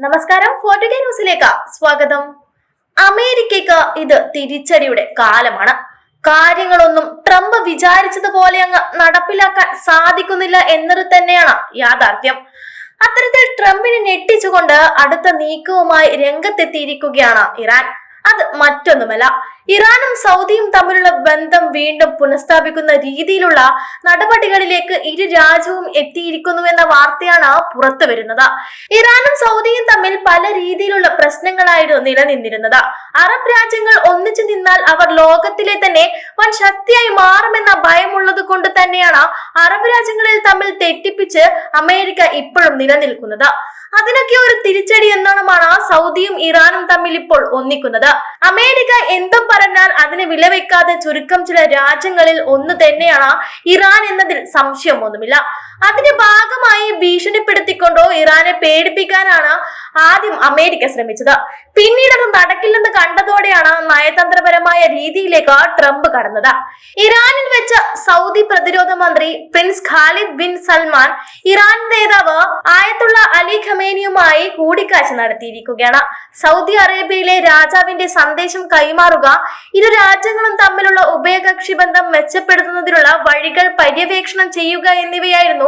നമസ്കാരം ഫോർട്ടുഗേ ന്യൂസിലേക്ക് സ്വാഗതം. അമേരിക്കയ്ക്ക് ഇത് തിരിച്ചടിയുടെ കാലമാണ്. കാര്യങ്ങളൊന്നും ട്രംപ് വിചാരിച്ചതുപോലെ അങ്ങ് നടപ്പിലാക്കാൻ സാധിക്കുന്നില്ല എന്നത് തന്നെയാണ് യാഥാർത്ഥ്യം. അത്തരത്തിൽ ട്രംപിനെ ഞെട്ടിച്ചുകൊണ്ട് അടുത്ത നീക്കവുമായി രംഗത്തെത്തിയിരിക്കുകയാണ് ഇറാൻ. അത് മറ്റൊന്നുമല്ല. ഇറാനും സൗദിയും തമ്മിലുള്ള ബന്ധം വീണ്ടും പുനഃസ്ഥാപിക്കുന്ന രീതിയിലുള്ള നടപടികളിലേക്ക് ഇരു രാജ്യവും എത്തിയിരിക്കുന്നുവെന്ന വാർത്തയാണ് പുറത്തു വരുന്നത്. ഇറാനും സൗദിയും തമ്മിൽ പല രീതിയിലുള്ള പ്രശ്നങ്ങളായിരുന്നു നിലനിന്നിരുന്നത്. അറബ് രാജ്യങ്ങൾ ഒന്നിച്ചു നിന്നാൽ അവർ ലോകത്തിലെ തന്നെ വൻ ശക്തിയായി മാറുമെന്ന ഭയമുള്ളത് കൊണ്ട് തന്നെയാണ് അറബ് രാജ്യങ്ങളിൽ തമ്മിൽ തെറ്റിപ്പിച്ച് അമേരിക്ക ഇപ്പോഴും നിലനിൽക്കുന്നത്. അതിനൊക്കെ ഒരു തിരിച്ചടി എന്നോണമാണ് സൗദിയും ഇറാനും തമ്മിൽ ഇപ്പോൾ ഒന്നിക്കുന്നത്. അമേരിക്ക എന്തും പറഞ്ഞാൽ അതിന് വിലവെക്കാതെ ചുരുക്കം ചില രാജ്യങ്ങളിൽ ഒന്ന് തന്നെയാണ് ഇറാൻ എന്നതിൽ സംശയമൊന്നുമില്ല. അതിന്റെ ഭാഗമായി ഭീഷണിപ്പെടുത്തിക്കൊണ്ടോ ഇറാനെ പേടിപ്പിക്കാനാണ് ആദ്യം അമേരിക്ക ശ്രമിച്ചത്. പിന്നീട് അത് നടക്കില്ലെന്ന് കണ്ടതോടെയാണ് നയതന്ത്രപരമായ രീതിയിലേക്ക് ട്രംപ് കടന്നത്. ഇറാനിൽ വെച്ച സൗദി പ്രതിരോധ മന്ത്രി prince Khalid bin Salman Iran നേതാവ് ആയത്തുള്ള അലി ഖമേനിയുമായി കൂടിക്കാഴ്ച നടത്തിയിരിക്കുകയാണ്. സൗദി അറേബ്യയിലെ രാജാവിന്റെ സന്ദേശം കൈമാറുക ഇരു രാജ്യങ്ങളും തമ്മിലുള്ള ഉഭയകക്ഷി ബന്ധം മെച്ചപ്പെടുത്തുന്നതിനുള്ള വഴികൾ പര്യവേക്ഷണം ചെയ്യുക എന്നിവയായിരുന്നു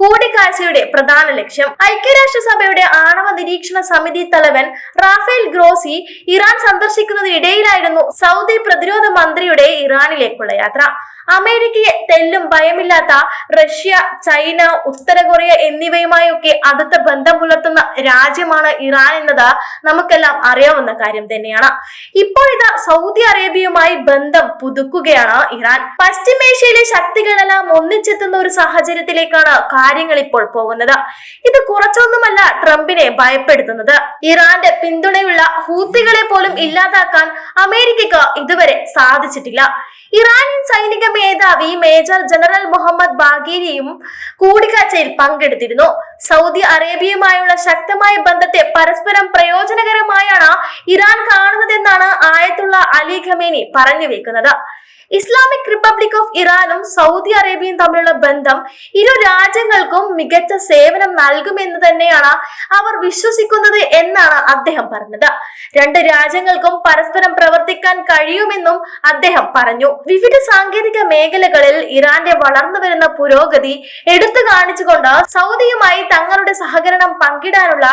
കൂടിക്കാഴ്ചയുടെ പ്രധാന ലക്ഷ്യം ഐക്യരാഷ്ട്രസഭയുടെ ആണവ നിരീക്ഷണ സമിതി തലവൻ റാഫേൽ ഗ്രോസി ഇറാൻ സന്ദർശിക്കുന്നതിനിടയിലായിരുന്നു സൗദി പ്രതിരോധ മന്ത്രിയുടെ ഇറാനിലേക്കുള്ള യാത്ര. അമേരിക്കയെ തെല്ലും ഭയമില്ലാത്ത റഷ്യ ചൈന ഉത്തര കൊറിയ എന്നിവയുമായൊക്കെ അടുത്ത ബന്ധം പുലർത്തുന്ന രാജ്യമാണ് ഇറാൻ എന്നത് നമുക്കെല്ലാം അറിയാവുന്ന കാര്യം തന്നെയാണ്. ഇപ്പോഴിതാ സൗദി അറേബ്യയുമായി ബന്ധം പുതുക്കുകയാണ് ഇറാൻ. പശ്ചിമേഷ്യയിലെ ശക്തികളെല്ലാം ഒന്നിച്ചെത്തുന്ന ഒരു സാഹചര്യത്തിലേക്കാണ് കാര്യങ്ങൾ ഇപ്പോൾ പോകുന്നത്. ഇത് കുറച്ചൊന്നുമല്ല ട്രംപിനെ ഭയപ്പെടുത്തുന്നത്. ഇറാന്റെ പിന്തുണയുള്ള ഹൂത്തികളെ പോലും ഇല്ലാതാക്കാൻ അമേരിക്കക്ക് ഇതുവരെ സാധിച്ചിട്ടില്ല. ഇറാനിയൻ സൈനിക മേധാവി മേജർ ജനറൽ മുഹമ്മദ് ബാഗേരിയും കൂടിക്കാഴ്ചയിൽ പങ്കെടുത്തിരുന്നു. സൗദി അറേബ്യയുമായുള്ള ശക്തമായ ബന്ധത്തെ പരസ്പരം പ്രയോജനകരമായാണ് ഇറാൻ കാണുന്നതെന്നാണ് ആയത്തുള്ള അലി ഖമേനി പറഞ്ഞു വെക്കുന്നത്. ഇസ്ലാമിക് റിപ്പബ്ലിക് ഓഫ് ഇറാനും സൗദി അറേബ്യയും തമ്മിലുള്ള ബന്ധം ഇരു രാജ്യങ്ങൾക്കും മികച്ച സേവനം നൽകുമെന്ന് തന്നെയാണ് അവർ വിശ്വസിക്കുന്നത് എന്നാണ് അദ്ദേഹം പറഞ്ഞത്. രണ്ട് രാജ്യങ്ങൾക്കും പരസ്പരം പ്രവർത്തിക്കാൻ കഴിയുമെന്നും അദ്ദേഹം പറഞ്ഞു. വിവിധ സാങ്കേതിക മേഖലകളിൽ ഇറാന്റെ വളർന്നു വരുന്ന പുരോഗതി എടുത്തു കാണിച്ചുകൊണ്ട് സൗദിയുമായി തങ്ങളുടെ സഹകരണം പങ്കിടാനുള്ള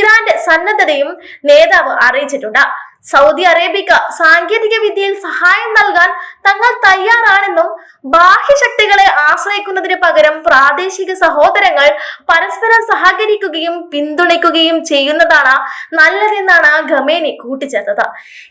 ഇറാന്റെ സന്നദ്ധതയും നേതാവ് അറിയിച്ചിട്ടുണ്ട്. സൗദി അറേബ്യക്ക് സാങ്കേതിക വിദ്യയിൽ സഹായം നൽകാൻ തങ്ങൾ തയ്യാറാണെന്നും ബാഹ്യശക്തികളെ ആശ്രയിക്കുന്നതിന് പകരം പ്രാദേശിക സഹോദരങ്ങൾ പരസ്പരം സഹകരിക്കുകയും പിന്തുണയ്ക്കുകയും ചെയ്യുന്നതാണ് നല്ലതെന്നാണ് ഖമേനി കൂട്ടിച്ചേർത്തത്.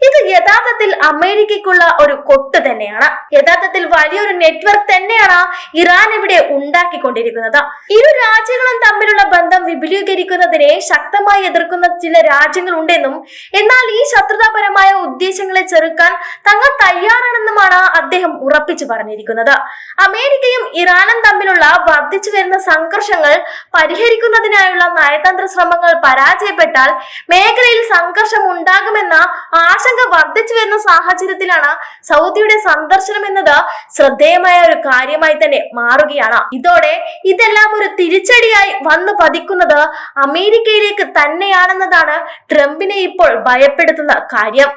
ഇത് യഥാർത്ഥത്തിൽ അമേരിക്കയ്ക്കുള്ള ഒരു കൊട്ട് തന്നെയാണ്. യഥാർത്ഥത്തിൽ വലിയൊരു നെറ്റ്വർക്ക് തന്നെയാണ് ഇറാൻ ഇവിടെ ഉണ്ടാക്കിക്കൊണ്ടിരിക്കുന്നത്. ഇരു രാജ്യങ്ങളും തമ്മിലുള്ള ബന്ധം വിപുലീകരിക്കുന്നതിനെ ശക്തമായി എതിർക്കുന്ന ചില രാജ്യങ്ങളുണ്ടെന്നും എന്നാൽ ഈ ശത്രുതാപരമായ ഉദ്ദേശങ്ങളെ ചെറുക്കാൻ തങ്ങൾ തയ്യാറാണെന്നുമാണ് അദ്ദേഹം ഉറപ്പിച്ചു പറഞ്ഞിരിക്കുന്നത്. അമേരിക്കയും ഇറാനും തമ്മിലുള്ള വർദ്ധിച്ചു വരുന്ന സംഘർഷങ്ങൾ പരിഹരിക്കുന്നതിനായുള്ള നയതന്ത്ര ശ്രമങ്ങൾ പരാജയപ്പെട്ടാൽ മേഖലയിൽ സംഘർഷം ഉണ്ടാകുമെന്ന ആശങ്ക വർദ്ധിച്ചു വരുന്ന സാഹചര്യത്തിലാണ് സൗദിയുടെ സന്ദർശനം എന്നത് ശ്രദ്ധേയമായ ഒരു കാര്യമായി തന്നെ മാറുകയാണ്. ഇതോടെ ഇതെല്ലാം ഒരു തിരിച്ചടിയായി വന്നു പതിക്കുന്നത് അമേരിക്കയിലേക്ക് തന്നെയാണെന്നതാണ് ട്രംപിനെ ഇപ്പോൾ ഭയപ്പെടുത്തുന്ന കാര്യം